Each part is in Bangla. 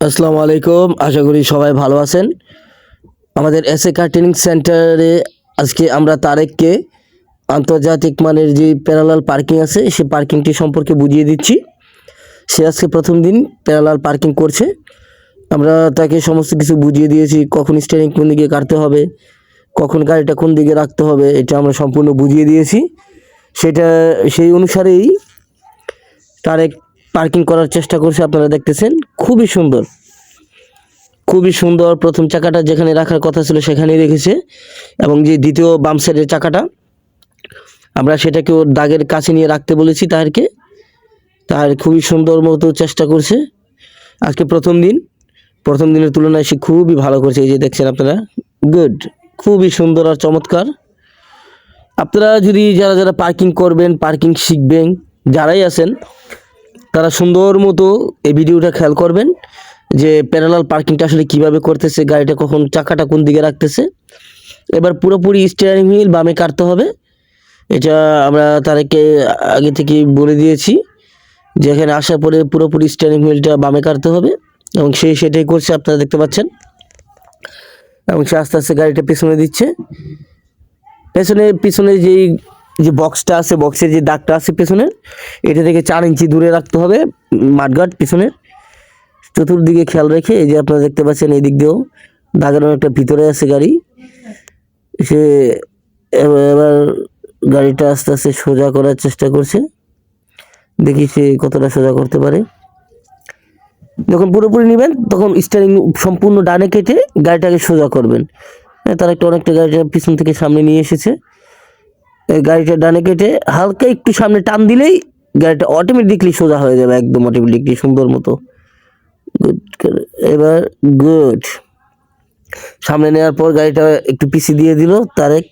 আসসালামু আলাইকুম। আশা করি সবাই ভালো আছেন। আমাদের এসএ কার ট্রেনিং সেন্টারে আজকে আমরা তারেককে আন্তর্জাতিক মানের যে প্যারালাল পার্কিং আছে সেই পার্কিংটি সম্পর্কে বুঝিয়ে দিচ্ছি। সে আজকে প্রথম দিন প্যারালাল পার্কিং করছে। আমরা তাকে সমস্ত কিছু বুঝিয়ে দিয়েছি, কখন স্টিয়ারিং কোন দিকে কাটতে হবে, কখন গাড়িটা কোন দিকে রাখতে হবে, এটা আমরা সম্পূর্ণ বুঝিয়ে দিয়েছি। সেটা, সেই অনুসারেই তারেক পার্কিং করার চেষ্টা করছে, আপনারা দেখতেছেন। খুবই সুন্দর। খুবই সুন্দর প্রথম চাকাটা যেখানে রাখার কথা ছিল সেখানেই রেখেছে। এবং যে দ্বিতীয় বাম সাইডের চাকাটা, আমরা সেটাকে ওর দাগের কাছে নিয়ে রাখতে বলেছি তাদেরকে তার খুবই সুন্দর মতো চেষ্টা করছে। আজকে প্রথম দিন। প্রথম দিনের তুলনায় সে খুবই ভালো করছে। এই যে দেখছেন আপনারা গুড খুবই সুন্দর আর চমৎকার। আপনারা যদি যারা যারা পার্কিং করবেন পার্কিং শিখবেন, যারাই আছেন তারা সুন্দর মতো এই ভিডিওটা খেয়াল করবেন যে প্যারালাল পার্কিংটা আসলে কীভাবে করতেছে, গাড়িটা কখন চাকাটা কোন দিকে রাখতেছে। এবার পুরোপুরি স্টিয়ারিং হুইল বামে কাটতে হবে। এটা আমরা তাদেরকে আগে থেকে বলে দিয়েছি যে এখানে আসার পরে পুরোপুরি স্টিয়ারিং হুইলটা বামে কাটতে হবে এবং সে সেটাই করছে, আপনারা দেখতে পাচ্ছেন। এবং সে আস্তে আস্তে গাড়িটা পেছনে দিচ্ছে। পেছনে, পিছনে যেই যে বক্সটা আছে বক্সের যে দাগটা আছে পেছনের, এটা থেকে চার ইঞ্চি দূরে রাখতে হবে মাঠগাট পিছনের। চতুর্দিকে খেয়াল রেখে এই যে আপনারা দেখতে পাচ্ছেন এই দিক দিয়েও দাগের অনেকটা ভিতরে আছে গাড়ি। সে এবার গাড়িটা আস্তে আস্তে সোজা করার চেষ্টা করছে। দেখি সে কতটা সোজা করতে পারে। যখন পুরোপুরি নেবেন, তখন স্টারিং সম্পূর্ণ ডানে কেটে গাড়িটাকে সোজা করবেন। হ্যাঁ তার একটা অনেকটা গাড়িটা পিছন থেকে সামনে নিয়ে এসেছে। গাড়িটা ডানে কেটে হালকা একটু সামনে টান দিলেই গাড়িটা অটোমেটিকলি সোজা হয়ে যাবে, একদম অটোমেটিকলি সুন্দর মতো। গুড এবার গুড সামনে নেওয়ার পর গাড়িটা একটু পিছি দিয়ে দিল তারেক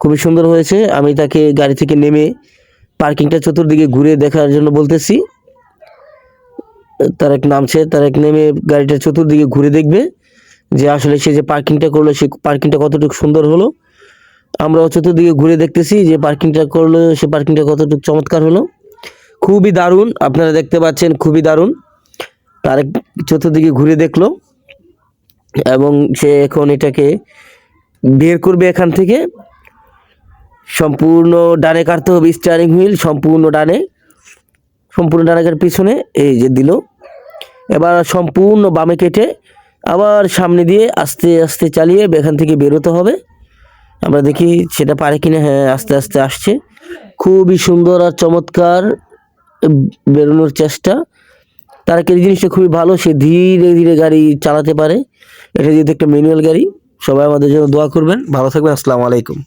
খুবই সুন্দর হয়েছে। আমি তাকে গাড়ি থেকে নেমে পার্কিংটা চতুর্দিকে ঘুরে দেখার জন্য বলতেছি। তারেক নামছে তারেক নেমে গাড়িটা চতুর্দিকে ঘুরে দেখবে যে আসলে সে যে পার্কিংটা করল, সে পার্কিংটা কতটুকু সুন্দর হলো। আমরাও চতুর্দিকে ঘুরে দেখতেছি যে পার্কিংটা করল, সে পার্কিংটা কতটুকু চমৎকার হলো। খুবই দারুণ, আপনারা দেখতে পাচ্ছেন খুবই দারুণ। তারেক চতুর্দিকে ঘুরে দেখল এবং সে এখন এটাকে বের করবে এখান থেকে। সম্পূর্ণ ডানে কাটতে হবে স্টিয়ারিং হুইল সম্পূর্ণ ডানে সম্পূর্ণ ডানে কাটার পিছনে এই যে দিল। এবার সম্পূর্ণ বামে কেটে আবার সামনে দিয়ে আস্তে আস্তে চালিয়ে এখান থেকে বেরোতে হবে। আমরা দেখি সেটা পারে কিনা হ্যাঁ আস্তে আস্তে আসছে। খুবই সুন্দর আর চমৎকার বেরোনোর চেষ্টা। তার এই জিনিসটা খুবই ভালো, সে ধীরে ধীরে গাড়ি চালাতে পারে। এটা যেহেতু একটা ম্যানুয়াল গাড়ি, সবাই আমাদের জন্য দোয়া করবেন। ভালো থাকবেন, আসসালামু আলাইকুম।